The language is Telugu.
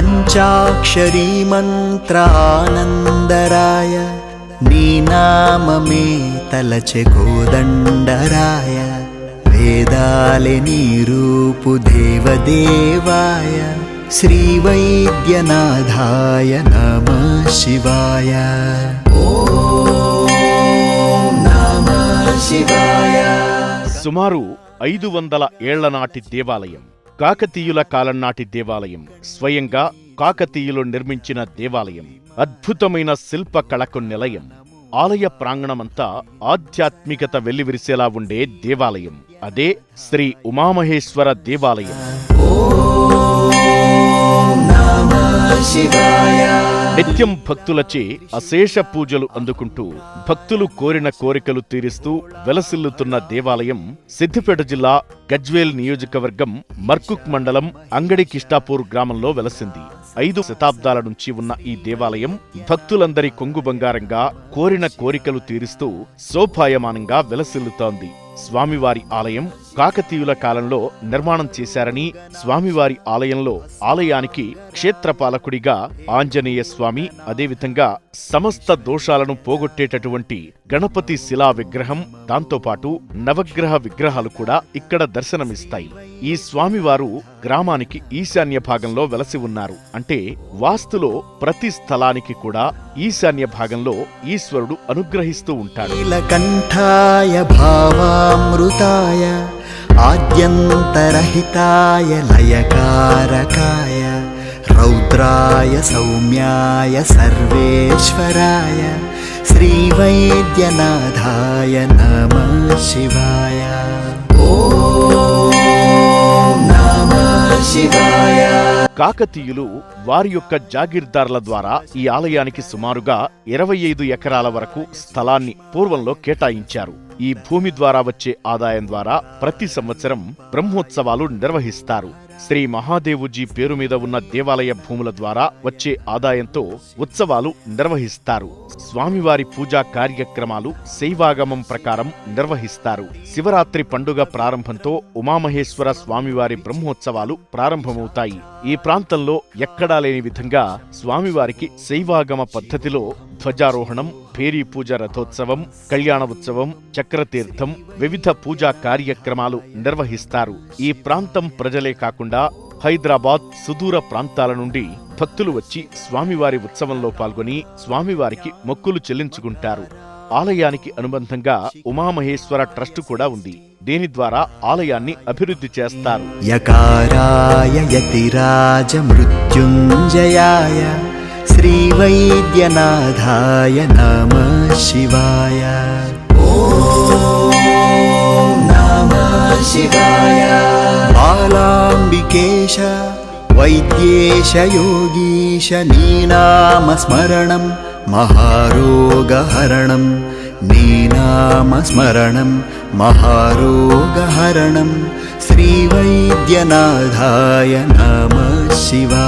పంచాక్షరీ మంత్రానందరాయ నీ నామమే తలచె కోదండరాయ వేదాలే నీ దేవదేవాయ శ్రీ వైద్యనాథాయ నమ శివాయ నమ శివాయ. సుమారు ఐదు వందల ఏళ్ళ నాటి దేవాలయం. కాకతీయుల కాలం నాటి దేవాలయం. స్వయంగా కాకతీయులు నిర్మించిన దేవాలయం. అద్భుతమైన శిల్ప కళకు నిలయం. ఆలయ ప్రాంగణమంతా ఆధ్యాత్మికత వెల్లివిరిసేలా ఉండే దేవాలయం. అదే శ్రీ ఉమామహేశ్వర దేవాలయం. నిత్యం భక్తులచే అశేష పూజలు అందుకుంటూ భక్తులు కోరిన కోరికలు తీరుస్తూ వెలసిల్లుతున్న దేవాలయం సిద్దిపేట జిల్లా గజ్వేల్ నియోజకవర్గం మర్కుక్ మండలం అంగడి కిష్టాపూర్ గ్రామంలో వెలసింది. ఐదు శతాబ్దాల నుంచి ఉన్న ఈ దేవాలయం భక్తులందరి కొంగు బంగారంగా కోరిన కోరికలు తీరుస్తూ శోభాయమానంగా వెలసిల్లుతోంది. స్వామివారి ఆలయం కాకతీయుల కాలంలో నిర్మాణం చేశారని స్వామివారి ఆలయంలో ఆలయానికి క్షేత్రపాలకుడిగా ఆంజనేయ స్వామి అదేవిధంగా సమస్త దోషాలను పోగొట్టేటటువంటి గణపతి శిలా విగ్రహం దాంతోపాటు నవగ్రహ విగ్రహాలు కూడా ఇక్కడ దర్శనమిస్తాయి. ఈ స్వామివారు గ్రామానికి ఈశాన్య భాగంలో వెలసి ఉన్నారు. అంటే వాస్తులో ప్రతి స్థలానికి కూడా ఈశాన్య భాగంలో ఈశ్వరుడు అనుగ్రహిస్తూ ఉంటాడు. కంఠాయ భావామృతాయ ఆద్యంతరహితాయ లయకారకాయ రౌద్రాయ సౌమ్యాయ సర్వేశ్వరాయ శ్రీవైద్యనాథాయ నమ శివాయ. కాకతీయులు వారి యొక్క జాగీర్దార్ల ద్వారా ఈ ఆలయానికి సుమారుగా ఇరవై ఐదు ఎకరాల వరకు స్థలాన్ని పూర్వంలో కేటాయించారు. ఈ భూమి ద్వారా వచ్చే ఆదాయం ద్వారా ప్రతి సంవత్సరం బ్రహ్మోత్సవాలు నిర్వహిస్తారు. శ్రీ మహాదేవుజీ పేరు మీద ఉన్న దేవాలయ భూముల ద్వారా వచ్చే ఆదాయంతో ఉత్సవాలు నిర్వహిస్తారు. స్వామివారి పూజా కార్యక్రమాలు శైవాగమం ప్రకారం నిర్వహిస్తారు. శివరాత్రి పండుగ ప్రారంభంతో ఉమామహేశ్వర స్వామివారి బ్రహ్మోత్సవాలు ప్రారంభమవుతాయి. ఈ ప్రాంతంలో ఎక్కడా లేని విధంగా స్వామివారికి శైవాగమ పద్ధతిలో ధ్వజారోహణం పేరీ పూజ రథోత్సవం కళ్యాణ ఉత్సవం చక్రతీర్థం వివిధ పూజా కార్యక్రమాలు నిర్వహిస్తారు. ఈ ప్రాంతం ప్రజలే కాకుండా హైదరాబాద్ సుదూర ప్రాంతాల నుండి భక్తులు వచ్చి స్వామివారి ఉత్సవంలో పాల్గొని స్వామివారికి మొక్కులు చెల్లించుకుంటారు. ఆలయానికి అనుబంధంగా ఉమామహేశ్వర ట్రస్ట్ కూడా ఉంది. దీని ద్వారా ఆలయాన్ని అభివృద్ధి చేస్తారు. యకారాయ యతిరాజ మృత్యుంజయాయ श्रीवैद्यनाथाय नाम शिवाय। ॐ नाम शिवाय योगीश नीनामस्मरणं महारोगहरणं नीनामस्मरणं महारोगहरणं श्रीवैद्यनाथाय नाम शिवाय।